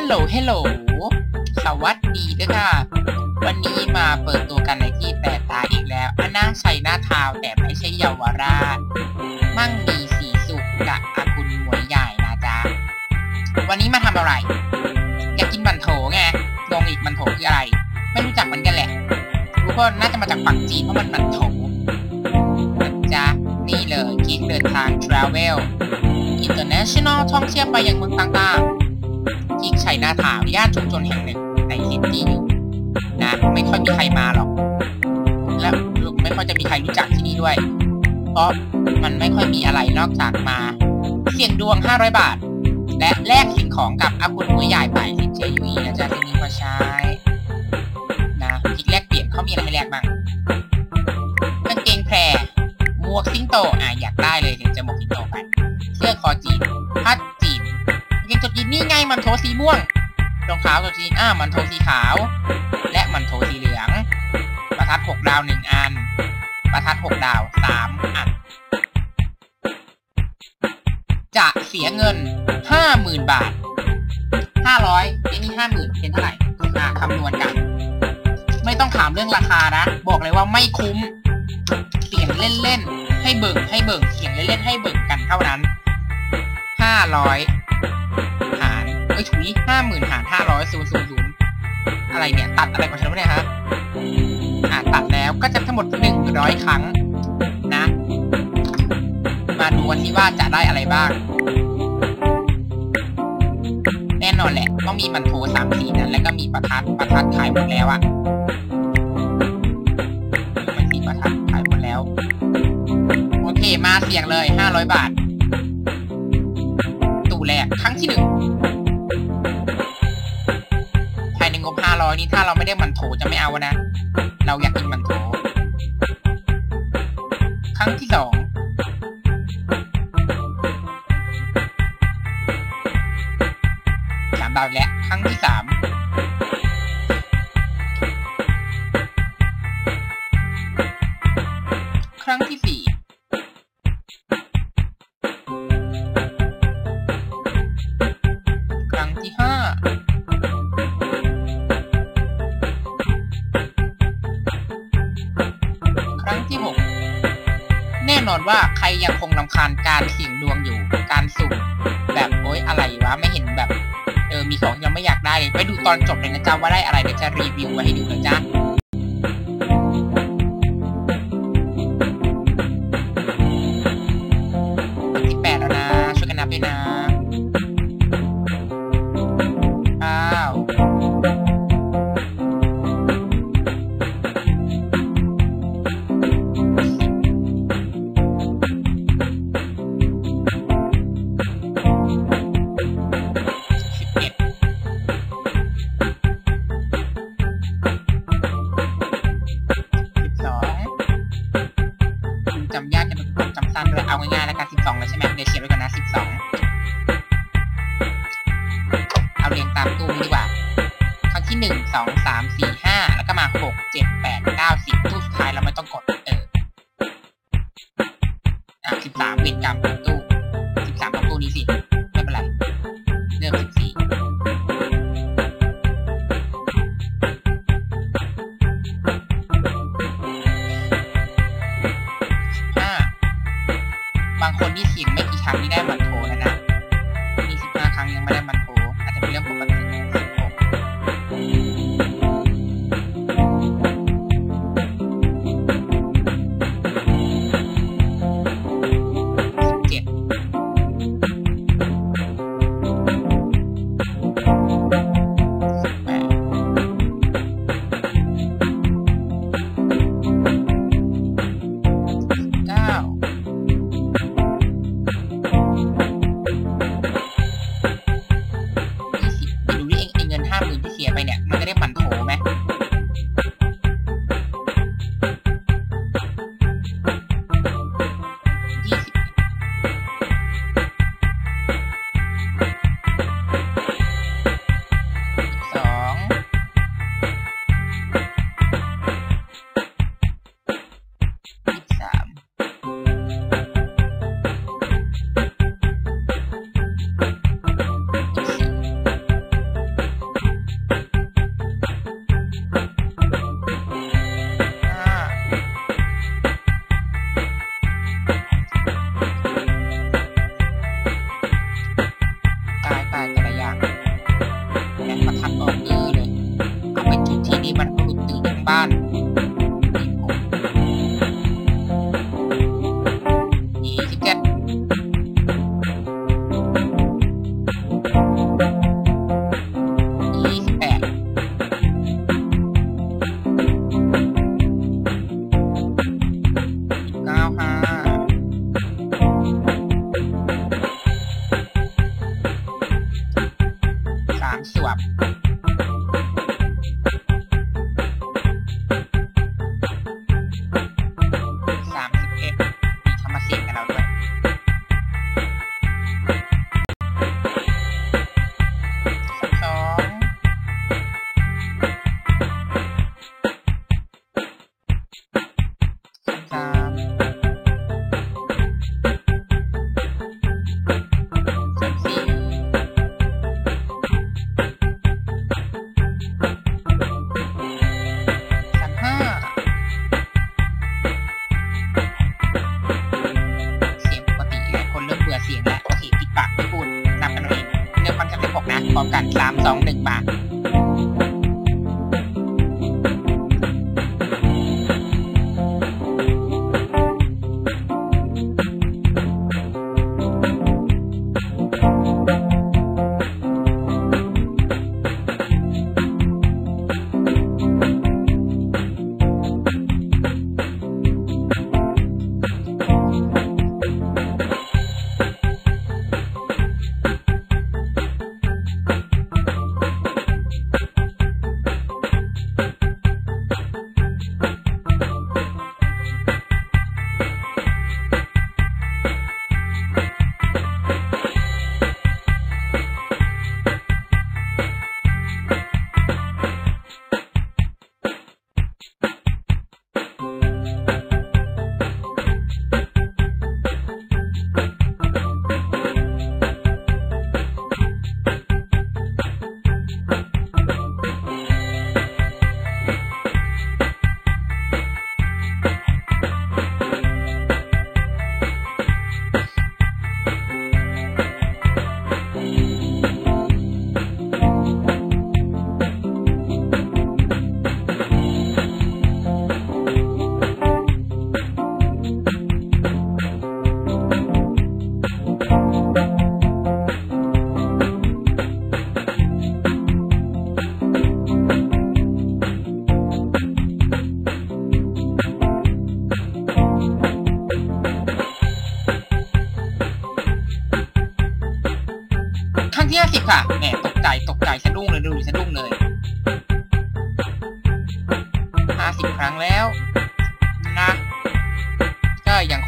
ฮลโหลเฮลโหลสวัสดีด้วยค่ะ วันนี้มาเปิดตัวกันในที่แปลกตาอีกแล้วอันน่าใช้หน้าทาวแต่ไม่ใช่เยาวราช มั่งมีสีสุขกับอาคุณหมวยใหญ่นะจ๊ะ วันนี้มาทำอะไร อยากกินบันโถไงงงอีกบันโถคืออะไร ไม่รู้จักมือนกันแหละ รู้ว่าน่าจะมาจากฝั่งจีนเพราะมันบันโถนะจ๊ะ นี่เลยกิ๊กเดินทาง Travel International ท่องเที่ยวไปยังเมืองต่างๆ กิ๊กชัยนาทาวน์ย่านชุมชนแห่งหนึ่งในซิตี้อยู่นะไม่ค่อยมีใครมาหรอก และไม่ค่อยจะมีใครรู้จักที่นี่ด้วย เพราะมันไม่ค่อยมีอะไรนอกจากมา เสี่ยงดวง 500 บาท และแลกสิ่งของกับอาคุณมือใหญ่ไปสินเชื่อยูอีนะจ๊ะที่นี่มาใช้นะกิ๊กแลกเปลี่ยนเขามีอะไรให้แลกบ้างกางเกงแพรหมวกสิงโตอะอยากได้เลยเดี๋ยวจะหมวกสิงโตไปเสื้อคอจีนพัด ตัวจีนนี่ไงมันโทสีม่วงรองเท้าตัวจีอ่ามันโทสีขาว และมันโทสีเหลือง ประทัดหกดาวหนึ่งอัน ประทัดหกดาวสามอัน จะเสียเงินห้าหมื่นบาทห้าร้อยนี่ห้าหมื่นเป็นเท่าไหร่อ่าคำนวณกัน ไม่ต้องถามเรื่องราคานะ บอกเลยว่าไม่คุ้ม เสียงเล่นๆ ให้เบิ่งให้เบิ่งเสียงเล่นๆ ให้เบิ่งกันเท่านั้นห้าร้อย หารเอ้ยถุยห้าหมื่นหารห้าร้อยศูนย์ศูนย์ศูนย์อะไรเนี่ย ตัดอะไรของฉันวะเนี่ยฮะอ่าตัดแล้วก็จะทั้งหมดหนึ่งร้อยครั้งนะ มาดูกันที่ว่าจะได้อะไรบ้าง แน่นอนแหละต้องมีมันโทสามสีนั้นแล้วก็มีประทัดประทัดขายหมดแล้วอะมันมีประทัดขายหมดแล้ว โอเคมาเสี่ยงเลยห้าร้อยบาท โถจะไม่เอานะ เราอยากกินมันโถ ครั้งที่สองสามดาวแล้ว ครั้งที่สาม ยังคงลำคาญการเสี่ยงดวงอยู่การสุ่มแบบโอ๊ยอะไรวะไม่เห็นแบบ เออมีของยังไม่อยากได้เลยไปดูตอนจบเลยนะจ๊ะว่าได้อะไรเดี๋ยวจะรีวิวไว้ให้ดูนะจ๊ะ ตันด้เอาง่ายๆแล้วกันสิบสองเลยใช่ไหมเดี๋ยวเขียนไว้ก่อนางคนที่เสียงไม่กี่ครั้งนี่ได้มัน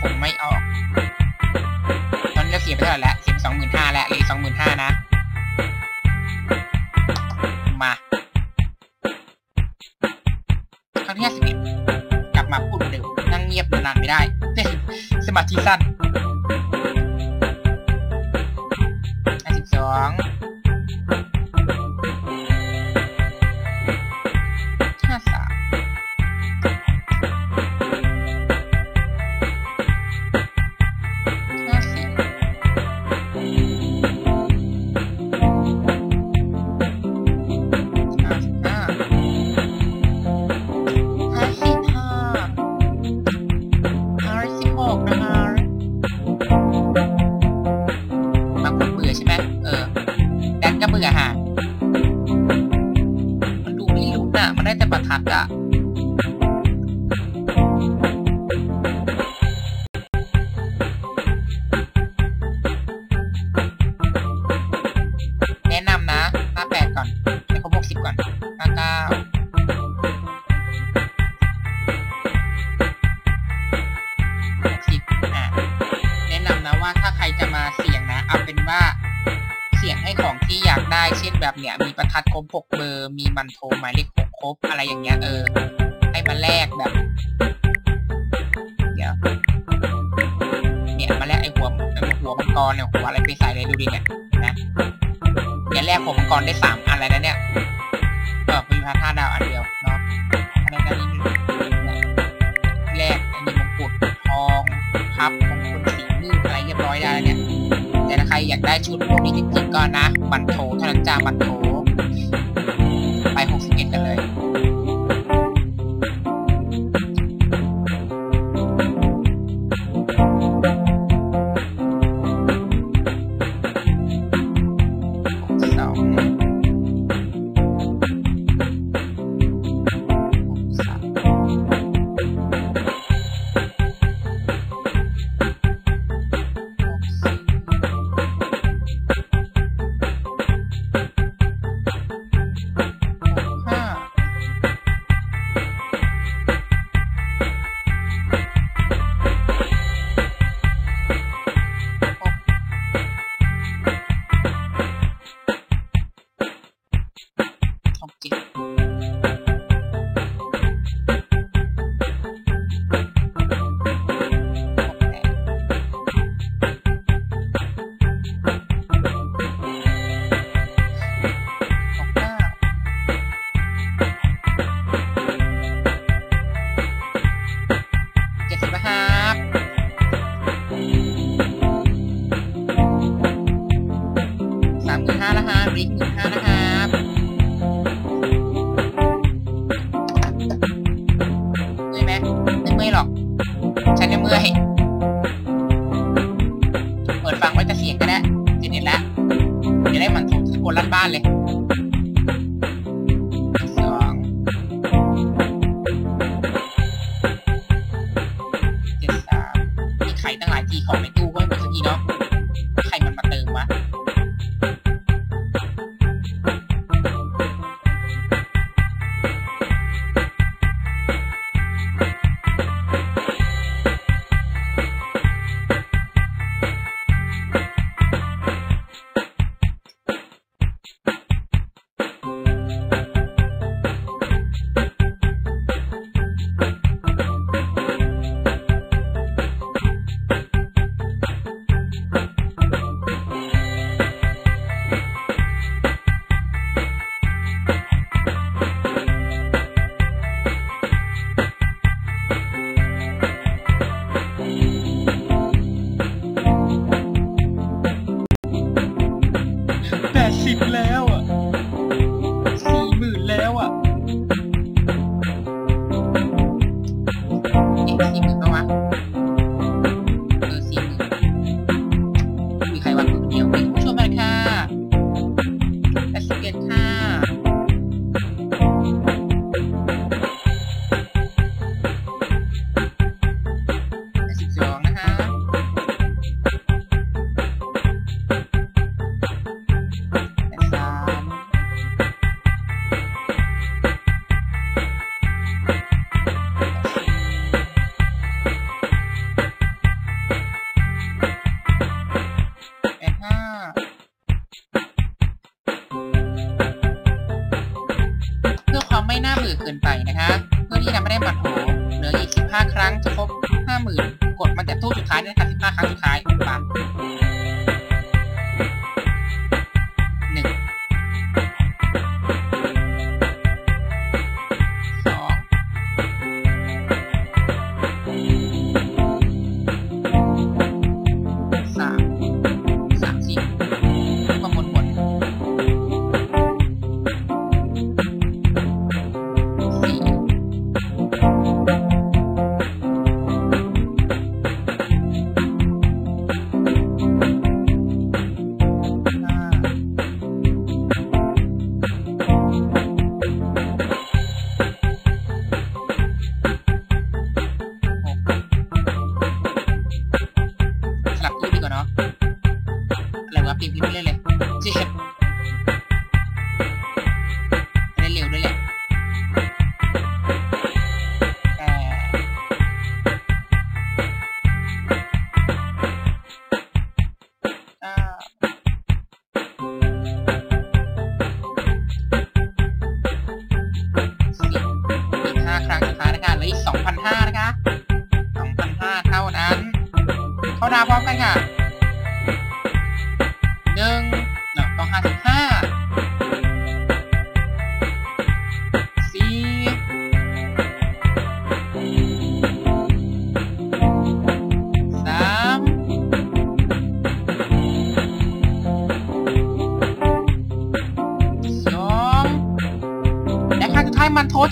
คงไม่ออก ตอนนี้เราเสียไปเท่าไหร่แล้วเสียไปสองหมื่นห้าแล้วเลยสองหมื่นห้านะ มาครั้งที่ห้าสิบเอ็ดกลับมาพูดเหมือนเดิมนั่งเงียบนานไม่ได้ สมาธิสั้น ดครบหกเบอร์ มีมันโทหมายเลขหกครบอะไรอย่างเงี้ยเออ ให้มาแลกแบบ เดี๋ยว เนี่ยมาแลกไอ้หัวไอ้หัวมังกรเนี่ยหัวอะไรไปใส่เลยดูดิเนี่ยนไหมเนี่ยแลกหัวมังกรได้สามอันเลยนะเนี่ยก็มีพันห้าดาวอันเดียวเนาะอันนั้นนี่แลกอันนี้มงกุฎทองพับมงคลสีมืดอะไรเรียบร้อยได้แล้วเนี่ยแต่ถ้าใครอยากได้ชุดพวกนี้จริงๆก็นะ มันโถเท่านั้นจ้ามันโถ จะได้มันทุกคนรัดบ้านเลย Thank you.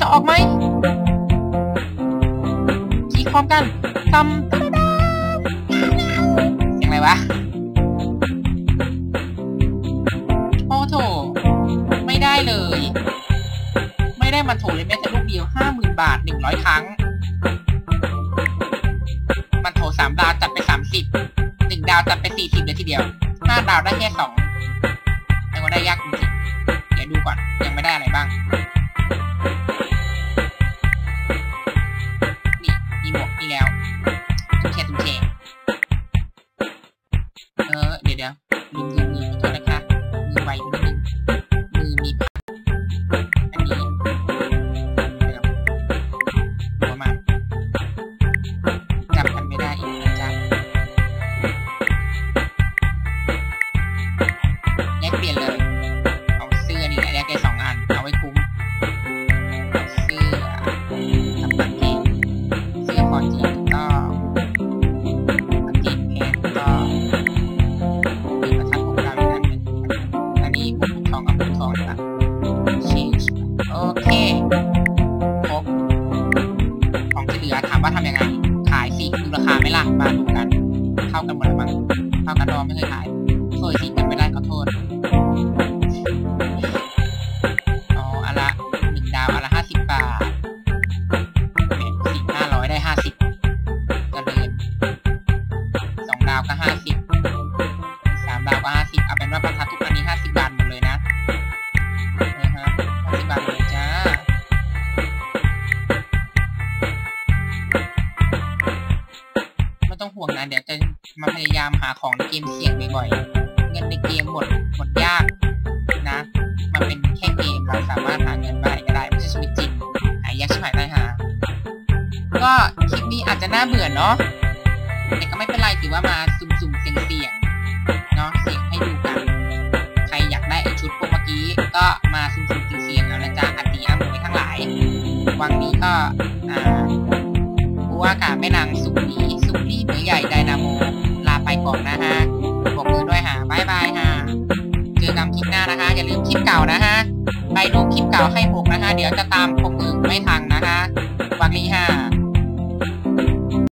จะออกไหมขีย์พร้มกันตำยังไงวะโอ้โถไม่ได้เลย ไม่ได้มันโถเลยแม้แต่ลูกเดียวห้าหมื่นบาทหนึ่งร้อยครั้ง มันโถสามดาวจัดไปสามสิบหนึ่งดาวจัดไปสี่สิบเลยทีเดียวห้าดาวได้แค่สองแต่ก็ได้ยาก ก็คลิปนี้อาจจะน่าเบื่อเนาะแต่ก็ไม่เป็นไรถือว่ามาสุ่มๆเสี่ยงๆเนาะเสี่ยงให้ดูกันใครอยากได้ไอชุดพวกเมื่อกี้ก็มาสุ่มๆเสี่ยงๆแล้วนะจ๊ะอติอาหมวยทั้งหลาย วังนี้ก็อ่าผู้ว่าการแม่นางสุรีสุรีเหมือใหญ่ไดนาโมลาไปก่อนนะฮะบอกมือด้วยฮะบายบายฮะเจอกันคลิปหน้านะคะอย่าลืมคลิปเก่านะฮะไปดูคลิปเก่าให้หกนะคะเดี๋ยวจะตามผมมือไม่ทัน